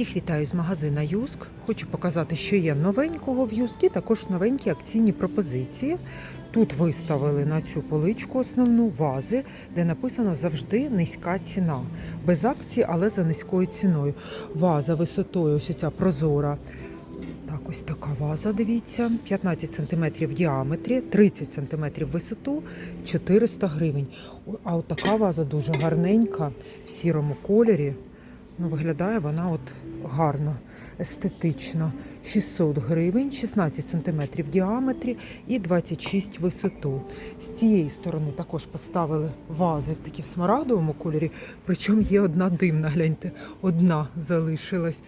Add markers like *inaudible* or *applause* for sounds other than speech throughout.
Всіх вітаю з магазина Юск. Хочу показати, що є новенького в Юск і також новенькі акційні пропозиції. Тут виставили на цю поличку основну вази, де написано завжди низька ціна. Без акції, але за низькою ціною. Ваза висотою, ось ця прозора. Так, ось така ваза, дивіться, 15 см в діаметрі, 30 см висоту, 400 гривень. А от така ваза дуже гарненька в сірому кольорі. Ну, виглядає вона от гарно, естетично. 600 гривень, 16 см в діаметрі і 26 висоту. З цієї сторони також поставили вази в такі в смарагдовому кольорі, причому є одна димна, гляньте, одна залишилась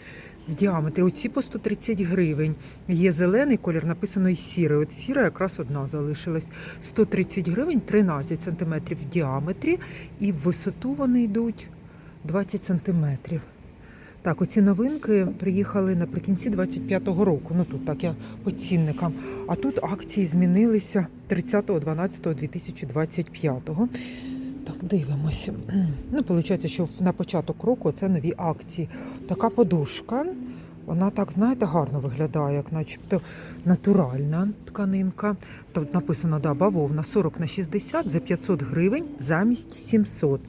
в діаметрі. Оці по 130 гривень. Є зелений колір, написано і сірий. От сіра якраз одна залишилась. 130 гривень, 13 см в діаметрі, і в висоту вони йдуть 20 сантиметрів. Так, оці новинки приїхали наприкінці 25-го року. Ну тут так я по цінникам. А тут акції змінилися 30.12.2025. Так, дивимося. Ну, виходить, що на початок року це нові акції. Така подушка. Вона так, знаєте, гарно виглядає, як начебто натуральна тканинка. Тут написано да, бавовна 40 на 60 за 500 гривень замість 700.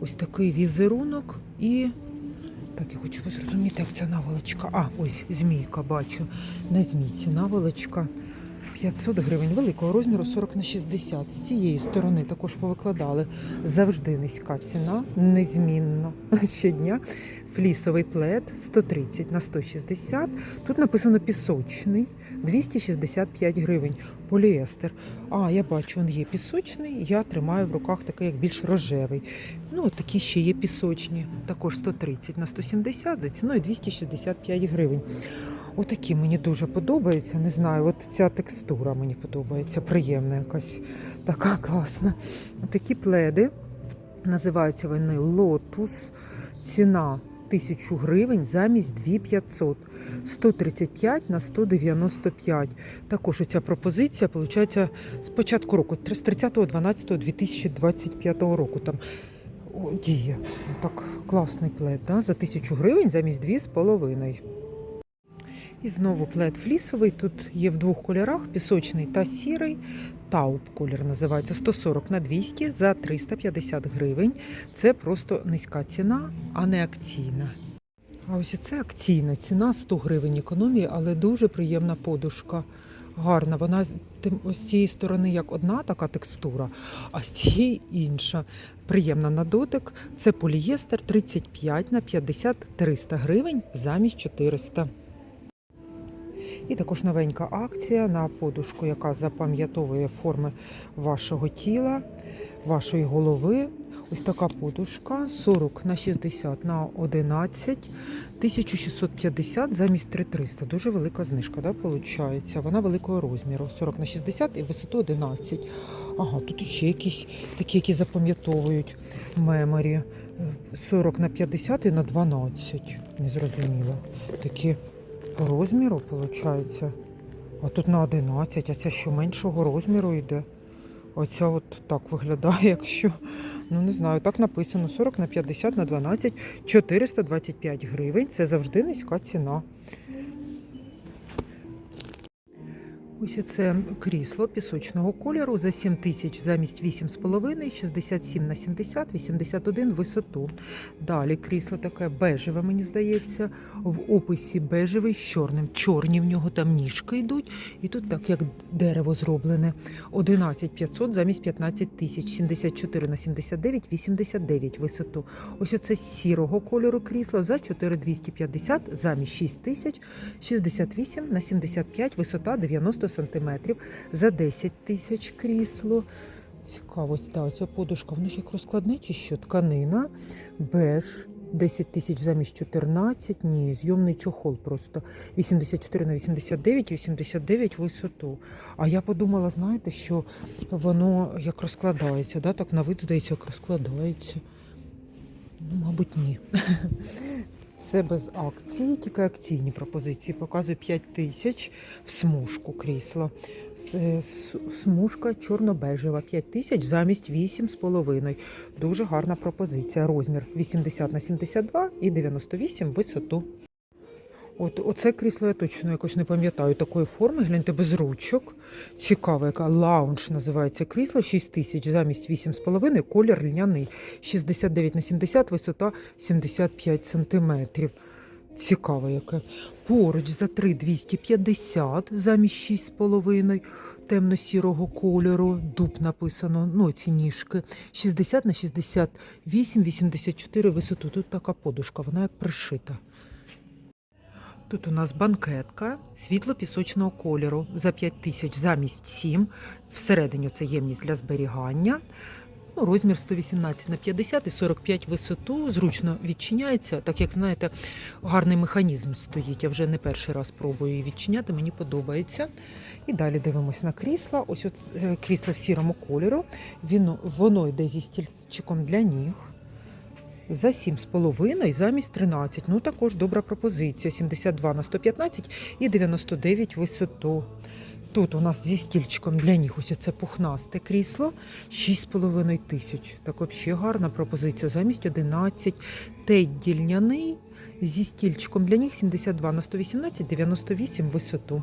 Ось такий візерунок і. Так, я хочу зрозуміти, як ця наволочка. А, ось змійка бачу. Не змійці, наволочка. 500 гривень великого розміру 40 на 60. З цієї сторони також повикладали завжди низька ціна, незмінно *laughs* щодня. Флісовий плед 130 на 160. Тут написано пісочний 265 гривень. Поліестер. А, я бачу, він є пісочний. Я тримаю в руках такий, як більш рожевий. Ну, такі ще є пісочні. Також 130 на 170 за ціною 265 гривень. Отакі мені дуже подобаються. Не знаю, от ця текстура мені подобається, приємна якась така класна. Такі пледи. Називаються вони Лотус. Ціна 1000 гривень замість 2500. 135 на 195. Також ця пропозиція, виходить, з початку року, з 30.12.2025 року. Там діє. Так, класний плед, да? за 1000 гривень замість 2,5. І знову плед флісовий. Тут є в двох кольорах: пісочний та сірий. Тауп колір називається 140 на 200 за 350 гривень. Це просто низька ціна, а не акційна. А ось це акційна ціна 100 гривень економії, але дуже приємна подушка. Гарна. Вона ось з цієї сторони як одна така текстура, а з цієї інша. Приємна на дотик. Це полієстер 35 на 50 300 гривень замість 400. І також новенька акція на подушку, яка запам'ятовує форми вашого тіла, вашої голови. Ось така подушка 40 на 60 на 11, 1650 замість 3300. Дуже велика знижка, да, виходить? Вона великого розміру. 40 на 60 і висоту 11. Ага, тут ще якісь такі, які запам'ятовують меморі. 40 на 50 і на 12. Не зрозуміло. Такі по розміру, виходить. А тут на 11, а це що меншого розміру йде. Оця от так виглядає, *laughs* якщо, ну не знаю, так написано 40 на 50 на 12, 425 гривень. Це завжди низька ціна. Ось це крісло пісочного кольору за 7 тисяч замість 8,5, 67 на 70, 81 висоту. Далі крісло таке бежеве, мені здається, в описі бежевий з чорним. Чорні в нього там ніжки йдуть. І тут так, як дерево зроблене. 11 500 замість 15 тисяч, 74 на 79, 89 висоту. Ось оце сірого кольору крісло за 4250 замість 6 тисяч, 68 на 75, висота 90 сантиметрів за 10 тисяч крісло. Цікаво, та оця подушка, воно ж як розкладне чи що? Тканина, беж. 10 тисяч замість 14, ні, зйомний чохол просто 84 на 89, 89 висоту. А я подумала, знаєте, що воно як розкладається, да? так на вид здається, як розкладається. Ну, мабуть, ні. Це без акції, тільки акційні пропозиції. Показую 5 тисяч в смужку крісла. С- с- Смужка чорно-бежева 5 тисяч замість 8,5. Дуже гарна пропозиція. Розмір 80 на 72 і 98 висоту. От оце крісло я точно якось не пам'ятаю такої форми. Гляньте без ручок. Цікаве, яка лаунж називається крісло. 6 тисяч замість 8,5, колір льняний. 69 на 70, висота 75 сантиметрів. Цікаве яке. Поруч за 3,250 замість 6,5 темно-сірого кольору. Дуб написано, ну ці ніжки. 60 на 68, 84 висоту. Тут така подушка, вона як пришита. Тут у нас банкетка світло-пісочного кольору за 5 тисяч замість 7. Всередині це ємність для зберігання. Ну, розмір 118 на 50 і 45 висоту. Зручно відчиняється. Так як знаєте, гарний механізм стоїть. Я вже не перший раз пробую її відчиняти, мені подобається. І далі дивимося на крісла. Ось от, е, крісло в сірому кольору. Він, воно йде зі стільчиком для ніг. За 7,5 замість 13. Ну також добра пропозиція. 72 на 115 і 99 висоту. Тут у нас зі стільчиком для ніг ось це пухнасте крісло 6,5 тисяч. Так взагалі гарна пропозиція. Замість 11. Тедді льняний зі стільчиком для ніг 72 на 118, 98 висоту.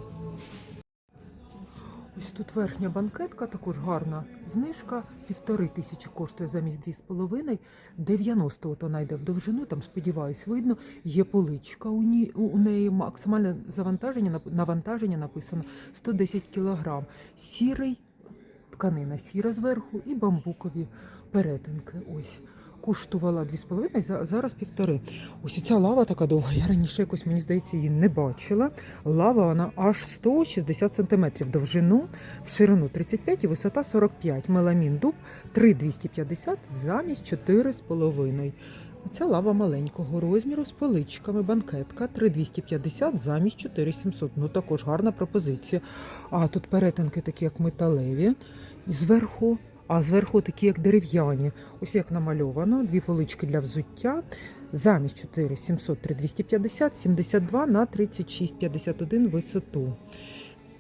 Ось тут верхня банкетка, також гарна знижка. Півтори тисячі коштує замість дві з половиною. 90 от вона в довжину, там, сподіваюсь, видно. Є поличка у, ні, у неї максимальне завантаження, навантаження написано 110 кг. Сірий, тканина сіра зверху і бамбукові перетинки. Ось. Коштувала 2,5, за- зараз півтори. Ось ця лава така довга. Я раніше якось, мені здається, її не бачила. Лава вона аж 160 см довжину, в ширину 35 і висота 45. Меламін дуб 3,250 замість 4,5. Оця лава маленького розміру з поличками. Банкетка 3,250 замість 4,700. Ну також гарна пропозиція. А тут перетинки такі, як металеві. І зверху, а зверху такі, як дерев'яні. Ось як намальовано. Дві полички для взуття. Замість 4700 3250, 72 на 36, 51 висоту.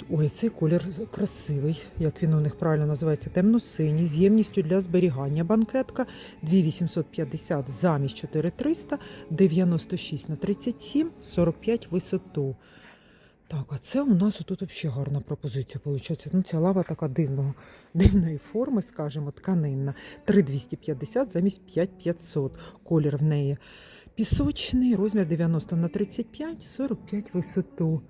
Ой, цей колір красивий, як він у них правильно називається, темно-синій, з ємністю для зберігання банкетка 2850 замість 4300, 96 на 37, 45 висоту. Так, а це у нас тут взагалі гарна пропозиція виходить. Ну, ця лава така дивного, дивної форми, скажімо, тканинна. 3250 замість 5500. Колір в неї пісочний, розмір 90 на 35, 45 висоту.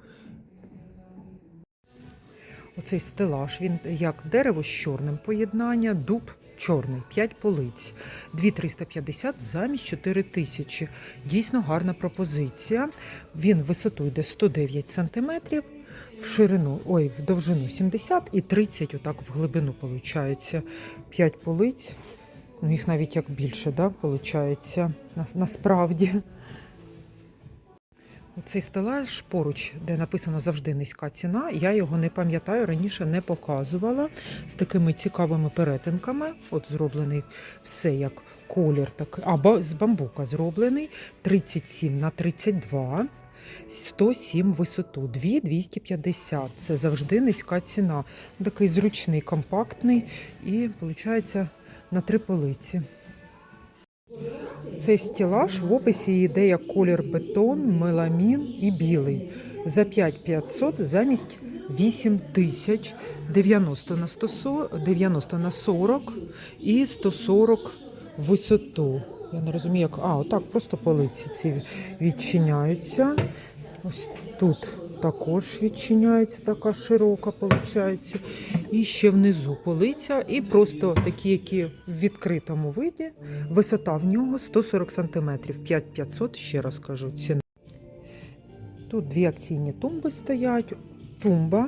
Оцей стелаж, він як дерево з чорним поєднання, дуб чорний, 5 полиць, 2350 замість 4000. Дійсно гарна пропозиція. Він висоту йде 109 см, в ширину, ой, в довжину 70 і 30, отак в глибину виходить. 5 полиць. Ну, їх навіть як більше, да, виходить, насправді. Оцей стелаж поруч, де написано завжди низька ціна. Я його не пам'ятаю, раніше не показувала. З такими цікавими перетинками. От зроблений все як колір, так, а ба- з бамбука зроблений. 37 на 32. 107 висоту, 2 250. Це завжди низька ціна. Такий зручний, компактний і виходить на три полиці. Цей стілаж в описі йде як колір бетон, меламін і білий. За 5500 замість 8000, 90 на 140, 90 на 40 і 140 в висоту. Я не розумію, як. А, отак просто полиці ці відчиняються. Ось тут також відчиняється така широка, виходить. І ще внизу полиця, і просто такі, які в відкритому виді. Висота в нього 140 см, 5500, ще раз кажу, ціна. Тут дві акційні тумби стоять. Тумба.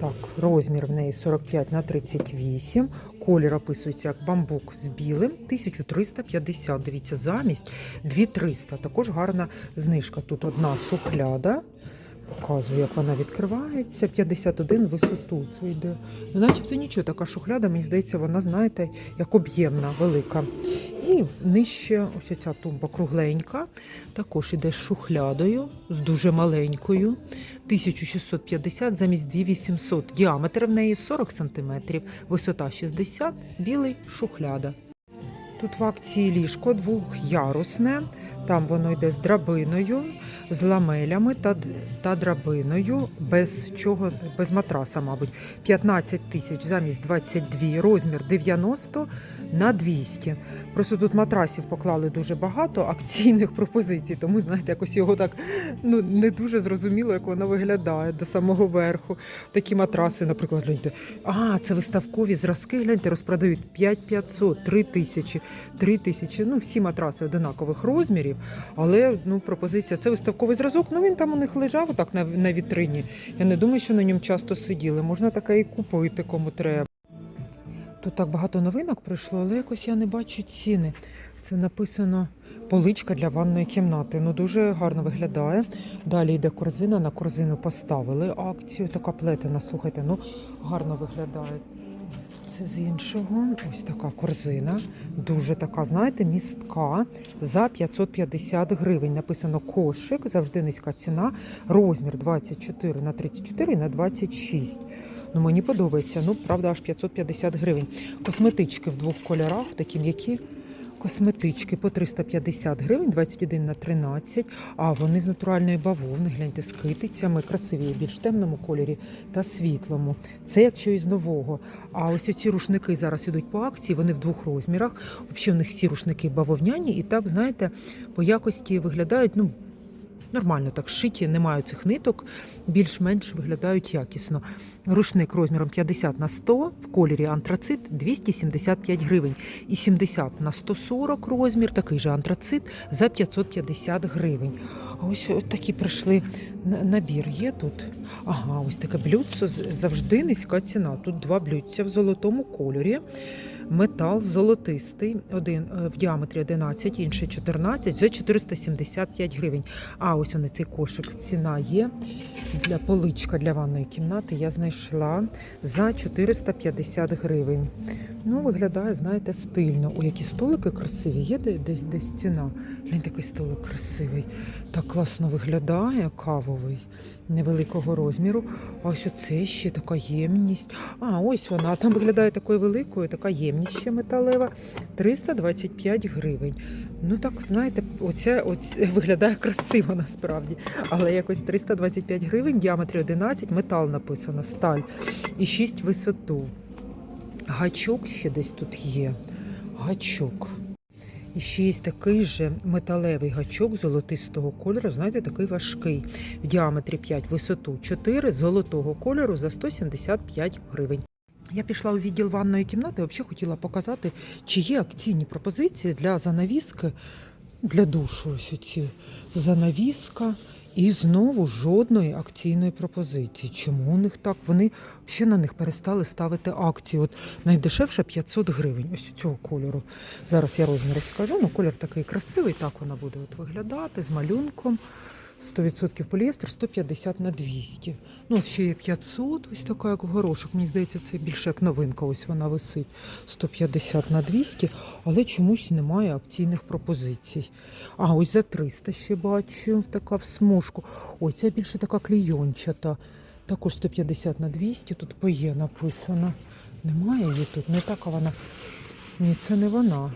Так, розмір в неї 45 на 38. Колір описується як бамбук з білим 1350. Дивіться, замість 2300. Також гарна знижка. Тут одна шухляда. Показую, як вона відкривається. 51 висоту. Це йде. Ну, начебто нічого, така шухляда, мені здається, вона, знаєте, як об'ємна, велика. І нижче ось ця тумба кругленька. Також іде з шухлядою, з дуже маленькою. 1650 замість 2800. Діаметр в неї 40 см, висота 60, білий шухляда. Тут в акції ліжко двохярусне. Там воно йде з драбиною, з ламелями та, та драбиною, без чого, без матраса, мабуть. 15 тисяч замість 22, розмір 90 на 200. Просто тут матрасів поклали дуже багато акційних пропозицій, тому знаєте, якось його так ну не дуже зрозуміло, як воно виглядає до самого верху. Такі матраси, наприклад, гляньте. А, це виставкові зразки. Гляньте, розпродають 5500, 3000, 3000. Ну, всі матраси одинакових розмірів, але ну пропозиція це виставковий зразок. Ну він там у них лежав так на, на вітрині. Я не думаю, що на ньому часто сиділи. Можна таке і купити, кому треба. Тут так багато новинок прийшло, але якось я не бачу ціни. Це написано поличка для ванної кімнати. Ну дуже гарно виглядає. Далі йде корзина. На корзину поставили акцію. Така плетена, слухайте, ну гарно виглядає. Це з іншого. Ось така корзина. Дуже така, знаєте, містка за 550 гривень. Написано кошик, завжди низька ціна. Розмір 24 на 34 на 26. Ну, мені подобається. Ну, правда, аж 550 гривень. Косметички в двох кольорах, такі м'які. Косметички по 350 гривень, 21 на 13, а вони з натуральної бавовни, гляньте, з китицями, красиві, в більш темному кольорі та світлому. Це якщо із нового. А ось ці рушники зараз ідуть по акції, вони в двох розмірах. Взагалі, у них всі рушники бавовняні, і так, знаєте, по якості виглядають, ну, нормально так шиті, немає цих ниток, більш-менш виглядають якісно. Рушник розміром 50 на 100 в кольорі антрацит 275 гривень. І 70 на 140 розмір, такий же антрацит за 550 гривень. А ось, такі прийшли набір. Є тут. Ага, ось таке блюдце завжди низька ціна. Тут два блюдця в золотому кольорі. Метал золотистий, один е, в діаметрі 11, інший 14, за 475 гривень. А ось вони цей кошик. Ціна є для поличка для ванної кімнати. Я знайшла за 450 гривень. Ну, виглядає, знаєте, стильно. У які столики красиві. Є де- десь десь ціна. Він такий столик красивий. Так класно виглядає, кавовий, невеликого розміру. Ось оце ще така ємність. А, ось вона. Там виглядає такою великою, така ємність ще металева. 325 гривень. Ну так, знаєте, оце, оце *laughs* виглядає красиво насправді. Але якось 325 гривень, діаметрі 11, метал написано, сталь і 6 висоту. Гачок ще десь тут є. Гачок. І ще є такий же металевий гачок золотистого кольору, знаєте, такий важкий. В діаметрі 5, висоту 4, золотого кольору за 175 гривень. Я пішла у відділ ванної кімнати, взагалі хотіла показати, чи є акційні пропозиції для занавіски для душу. Ось ці занавіска. І знову жодної акційної пропозиції. Чому у них так? Вони ще на них перестали ставити акції. От найдешевше 500 гривень. Ось цього кольору. Зараз я розміри скажу. Ну, колір такий красивий. Так вона буде от виглядати з малюнком. 100% поліестер 150 на 200. Ну, ще є 500, ось така, як в горошок. Мені здається, це більше як новинка. Ось вона висить 150 на 200, але чомусь немає акційних пропозицій. А ось за 300 ще бачу, така в смужку. Ой, це більше така клійончата. Також 150 на 200, тут поє написано. Немає її тут, не така вона. Ні, це не вона.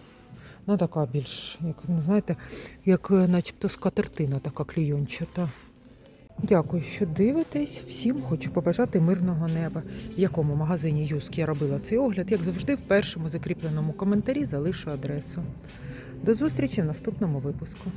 Ну, така більш, як знаєте, як е, начебто скатертина така клійончата. Дякую, що дивитесь. Всім хочу побажати мирного неба. В якому магазині Юск я робила цей огляд, як завжди, в першому закріпленому коментарі залишу адресу. До зустрічі в наступному випуску.